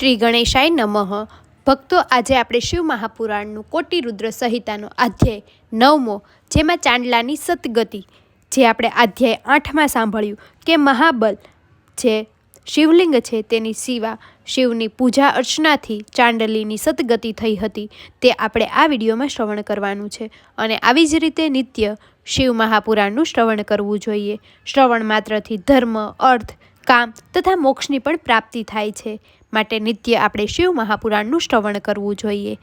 શ્રી ગણેશાય નમઃ. ભક્તો, આજે આપણે શિવ મહાપુરાણનું કોટી રુદ્ર સંહિતાનો અધ્યાય નવમો, જેમાં ચાંદલાની સતગતિ, જે આપણે અધ્યાય આઠમાં સાંભળ્યું કે મહાબલ જે શિવલિંગ છે તેની સિવા, શિવની પૂજા અર્ચનાથી ચાંડલીની સતગતિ થઈ હતી, તે આપણે આ વિડીયોમાં શ્રવણ કરવાનું છે. અને આવી જ રીતે નિત્ય શિવ મહાપુરાણનું શ્રવણ કરવું જોઈએ. શ્રવણ માત્રથી ધર્મ, અર્થ કામ તથા મોક્ષની પણ પ્રાપ્તિ થાય છે. માટે નિત્ય આપણે શિવ મહાપુરાણનું શ્રવણ કરવું જોઈએ.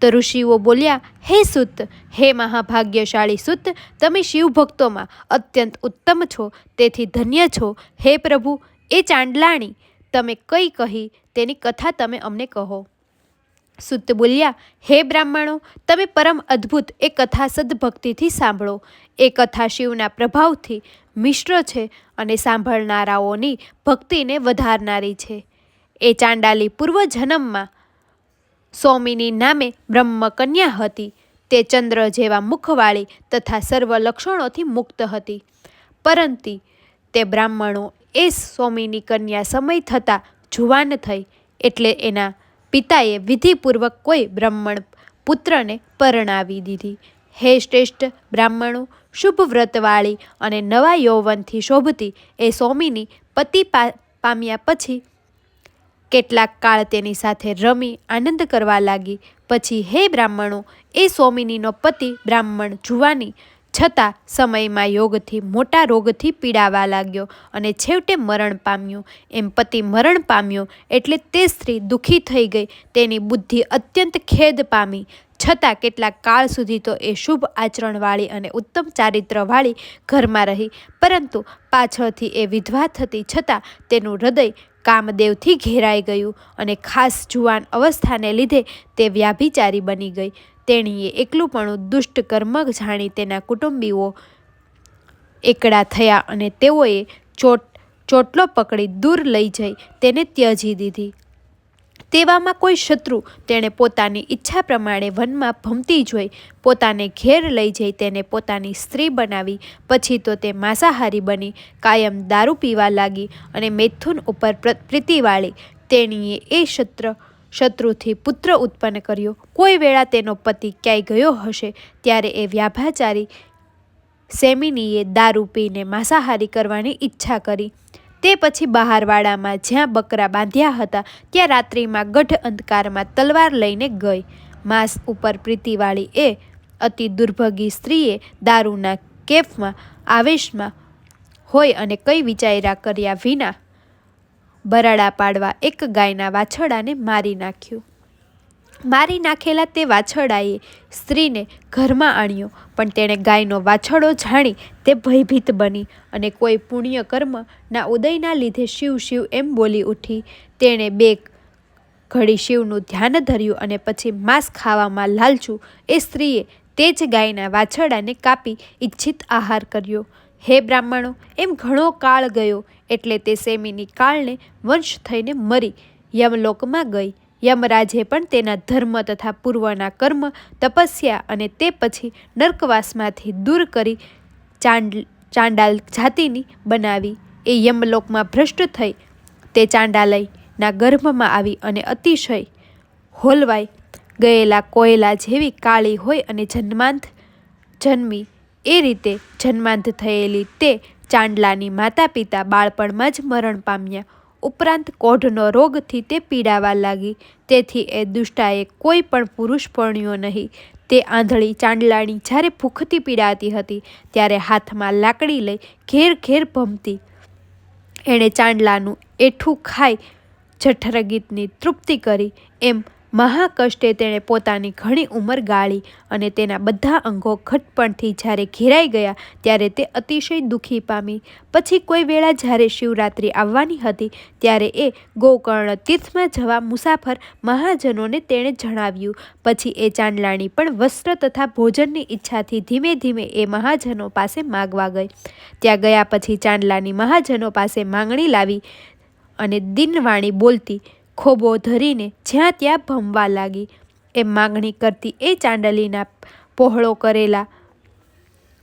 તો ઋષિઓ બોલ્યા, હે સુત, હે મહાભાગ્યશાળી સુત, તમે શિવ ભક્તોમાં અત્યંત ઉત્તમ છો, તેથી ધન્ય છો. હે પ્રભુ, એ ચાંદલાણી તમે કઈ કહી તેની કથા તમે અમને કહો. સુત બોલ્યા, હે બ્રાહ્મણો, તમે પરમ અદ્ભુત એ કથા સદભક્તિથી સાંભળો. એ કથા શિવના પ્રભાવથી મિશ્ર છે અને સાંભળનારાઓની ભક્તિને વધારનારી છે. એ ચાંડાલી પૂર્વજન્મમાં સોમીની નામે બ્રહ્મકન્યા હતી. તે ચંદ્ર જેવા મુખવાળી તથા સર્વ લક્ષણોથી મુક્ત હતી. પરંતુ તે બ્રાહ્મણો એ સ્વામીની કન્યા સમય થતાં જુવાન થઈ એટલે એના પિતાએ વિધિપૂર્વક કોઈ બ્રાહ્મણ પુત્રને પરણાવી દીધી. હે શ્રેષ્ઠ બ્રાહ્મણો શુભ વ્રતવાળી અને નવા યૌવનથી શોભતી એ સોમીની પતિ પામ્યા પછી કેટલાક કાળ તેની સાથે રમી, આનંદ કરવા લાગી. પછી હે બ્રાહ્મણો, એ સ્વામિનીનો પતિ બ્રાહ્મણ જુવાની છતાં સમયમાં યોગથી મોટા રોગથી પીડાવા લાગ્યો અને છેવટે મરણ પામ્યો. એમ પતિ મરણ પામ્યો એટલે તે સ્ત્રી દુઃખી થઈ ગઈ. તેની બુદ્ધિ અત્યંત ખેદ પામી. છતાં કેટલાક કાળ સુધી તો એ શુભ આચરણવાળી અને ઉત્તમ ચારિત્રવાળી ઘરમાં રહી, પરંતુ પાછળથી એ વિધવા થતી છતાં તેનું હૃદય કામદેવથી ઘેરાઈ ગયું અને ખાસ જુવાન અવસ્થાને લીધે તે વ્યાભિચારી બની ગઈ. તેણીએ એકલુંપણું દુષ્ટ કર્મ જાણી તેના કુટુંબીઓ એકડા થયા અને તેઓએ ચોટ, ચોટલો પકડી દૂર લઈ જઈ, તેને ત્યજી દીધી. તેવામાં કોઈ શત્રુ તેણે પોતાની ઈચ્છા પ્રમાણે વનમાં ભમતી જોઈ, પોતાને ઘેર લઈ જઈ તેને પોતાની સ્ત્રી બનાવી, પછી તો તે માંસાહારી બની, કાયમ દારૂ પીવા લાગી અને મૈથુન ઉપર પ્રીતિવાળી તેણીએ એ શત્ર, શત્રુથી પુત્ર ઉત્પન્ન કર્યો. કોઈ વેળા તેનો પતિ ક્યાંય ગયો હશે, ત્યારે એ વ્યાભાચારી સેમિનીએ દારૂ પીને માંસાહારી કરવાની ઈચ્છા કરી. તે પછી બહારવાડામાં જ્યાં બકરા બાંધ્યા હતા, ત્યાં રાત્રિમાં ગઢ અંધકારમાં તલવાર લઈને ગઈ. માંસ ઉપર પ્રીતિવાળી એ અતિ દુર્ભગી સ્ત્રીએ દારૂના કેફમાં, આવેશમાં હોય અને કઈ વિચાર્યા કર્યા વિના બરાડા પાડવા એક ગાયના વાછડાને મારી નાખ્યું. મારી નાખેલા તે વાછરડાએ સ્ત્રીને ઘરમાં આણ્યો, પણ તેણે ગાયનો વાછરડો જાણી તે ભયભીત બની અને કોઈ પુણ્ય કર્મના ઉદયના લીધે શિવ શિવ એમ બોલી ઉઠી. તેણે બે ઘડી શિવનું ધ્યાન ધર્યું અને પછી માંસ ખાવામાં લાલચું એ સ્ત્રીએ તે જ ગાયના વાછરડાને કાપી ઈચ્છિત આહાર કર્યો. હે બ્રાહ્મણો, એમ ઘણો કાળ ગયો એટલે તે સેમીની કાળને વંશ થઈને મરી, યમલોકમાં ગઈ. યમરાજે પણ તેના ધર્મ તથા પૂર્વના કર્મ તપસ્યા અને તે પછી નર્કવાસમાંથી દૂર કરી ચાંડ, ચાંડાલ જાતિની બનાવી. એ યમલોકમાં ભ્રષ્ટ થઈ તે ચાંડાલયના ગર્ભમાં આવી અને અતિશય હોલવાઈ ગયેલા કોયલા જેવી કાળી હોય અને જન્માંત, જન્મી. એ રીતે જન્માંત થયેલી તે ચાંડલાની માતા પિતા બાળપણમાં જ મરણ પામ્યા. ઉપરાંત કોઢનો રોગથી તે પીડાવા લાગી. તેથી એ દુષ્ટાએ કોઈ પણ પુરુષ પરણ્યો નહીં. તે આંધળી ચાંદલાણી જ્યારે ભૂખથી પીડાતી હતી, ત્યારે હાથમાં લાકડી લઈ ઘેર ઘેર ભમતી. એણે ચાંદલાનું એઠું ખાઈ જઠરગીતની તૃપ્તિ કરી. એમ મહાકષ્ટે તેણે પોતાની ઘણી ઉંમર ગાળી અને તેના બધા અંગો ઘટપણથી જ્યારે ઘેરાઈ ગયા ત્યારે તે અતિશય દુઃખી પામી. પછી કોઈ વેળા જ્યારે શિવરાત્રિ આવવાની હતી ત્યારે એ ગોકર્ણ તીર્થમાં જવા મુસાફર મહાજનોને તેણે જણાવ્યું. પછી એ ચાંદલાણી પણ વસ્ત્ર તથા ભોજનની ઈચ્છાથી ધીમે ધીમે એ મહાજનો પાસે માગવા ગઈ. ત્યાં ગયા પછી ચાંદલાની મહાજનો પાસે માંગણી લાવી અને દિનવાણી બોલતી ખોબો ધરીને જ્યાં ત્યાં ભમવા લાગી. એમ માગણી કરતી એ ચાંડલીના પહોળો કરેલા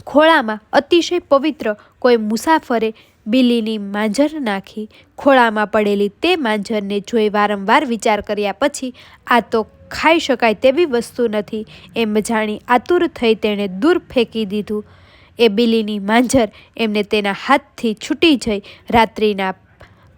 ખોળામાં અતિશય પવિત્ર કોઈ મુસાફરે બિલીની માંજર નાખી. ખોળામાં પડેલી તે માંજરને જોઈ વારંવાર વિચાર કર્યા પછી, આ તો ખાઈ શકાય તેવી વસ્તુ નથી. એમ જાણી આતુર થઈ તેણે દૂર ફેંકી દીધું. એ બિલીની માંજર એમને તેના હાથથી છૂટી જઈ રાત્રિના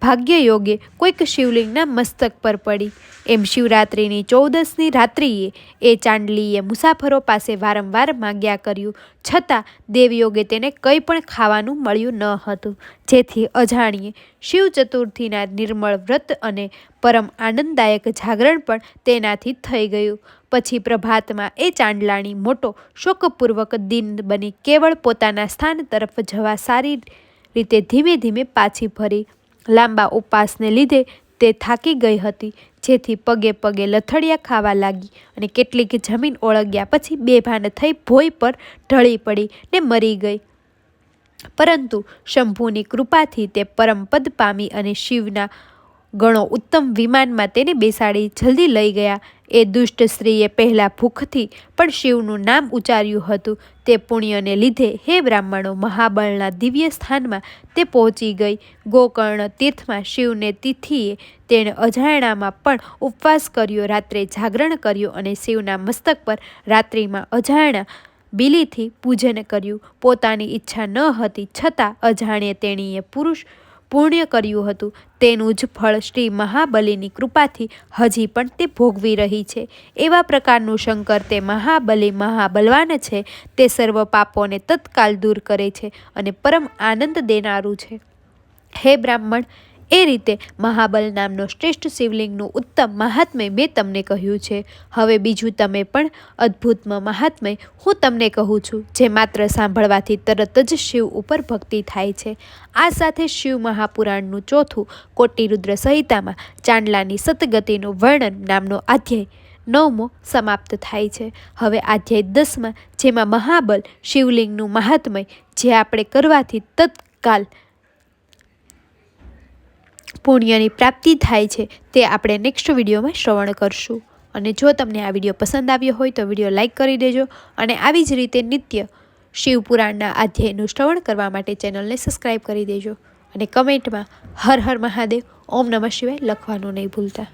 ભાગ્યયોગે કોઈક શિવલિંગના મસ્તક પર પડી. એમ શિવરાત્રિની ચૌદસની રાત્રિએ એ ચાંદલીએ મુસાફરો પાસે વારંવાર માગ્યા કર્યું. છતાં દેવયોગે તેને કંઈ પણ ખાવાનું મળ્યું ન હતું. જેથી અજાણીએ શિવ ચતુર્થીના નિર્મળ વ્રત અને પરમ આનંદદાયક જાગરણ પણ તેનાથી થઈ ગયું. પછી પ્રભાતમાં એ ચાંદલાણી મોટો, શોકપૂર્વક દિન બની કેવળ પોતાના સ્થાન તરફ જવા સારી રીતે ધીમે ધીમે પાછી ફરી. લાંબા ઉપવાસને લીધે તે થાકી ગઈ હતી, જેથી પગે પગે લથડિયા ખાવા લાગી અને કેટલીક જમીન ઓળગ્યા પછી બેભાન થઈ ભોય પર ઢળી પડી ને મરી ગઈ. પરંતુ શંભુની કૃપાથી તે પરમપદ પામી અને શિવના ગણો ઉત્તમ વિમાનમાં તેને બેસાડી જલ્દી લઈ ગયા. એ દુષ્ટ સ્ત્રીએ પહેલાં ભૂખથી પણ શિવનું નામ ઉચ્ચાર્યું હતું. તે પુણ્યને લીધે હે બ્રાહ્મણો, મહાબળના દિવ્ય સ્થાનમાં તે પહોંચી ગઈ. ગોકર્ણ તીર્થમાં શિવને તિથિએ તેણે અજાયણામાં પણ ઉપવાસ કર્યો, રાત્રે જાગરણ કર્યું અને શિવના મસ્તક પર રાત્રિમાં અજાયણા બિલીથી પૂજન કર્યું. પોતાની ઈચ્છા ન હતી, છતાં અજાણ્યે તેણીએ પુરુષ પુણ્ય કર્યું હતું. તેનું જ ફળ શ્રી મહાબલીની કૃપાથી હજી પણ તે ભોગવી રહી છે. એવા પ્રકારનું શંકર તે મહાબલી મહાબલવાન છે. તે સર્વ પાપોને તત્કાલ દૂર કરે છે અને પરમ આનંદ દેનારું છે. હે બ્રાહ્મણ એ રીતે મહાબલ નામનો શ્રેષ્ઠ શિવલિંગનું ઉત્તમ મહાત્મય મેં તમને કહ્યું છે. હવે બીજું તમે પણ અદ્ભુતમાં મહાત્મય હું તમને કહું છું, જે માત્ર સાંભળવાથી તરત જ શિવ ઉપર ભક્તિ થાય છે. આ સાથે શિવ મહાપુરાણનું ચોથું કોટિરુદ્ર સંહિતામાં ચાંદલાની સતગતિનું વર્ણન નામનો અધ્યાય નવમો સમાપ્ત થાય છે. હવે અધ્યાય દસમાં જેમાં મહાબલ શિવલિંગનું મહાત્મય જે આપણે કરવાથી તત્કાલ પુણ્યની પ્રાપ્તિ થાય છે તે આપણે નેક્સ્ટ વિડીયોમાં શ્રવણ કરશું. અને જો તમને આ વીડિયો પસંદ આવ્યો હોય તો વીડિયો લાઇક કરી દેજો અને આવી જ રીતે નિત્ય શિવપુરાણના અધ્યાયનું શ્રવણ કરવા માટે ચેનલને સબસ્ક્રાઈબ કરી દેજો. અને કમેન્ટમાં હર હર મહાદેવ, ઓમ નમઃ શિવાય લખવાનું નહીં ભૂલતા.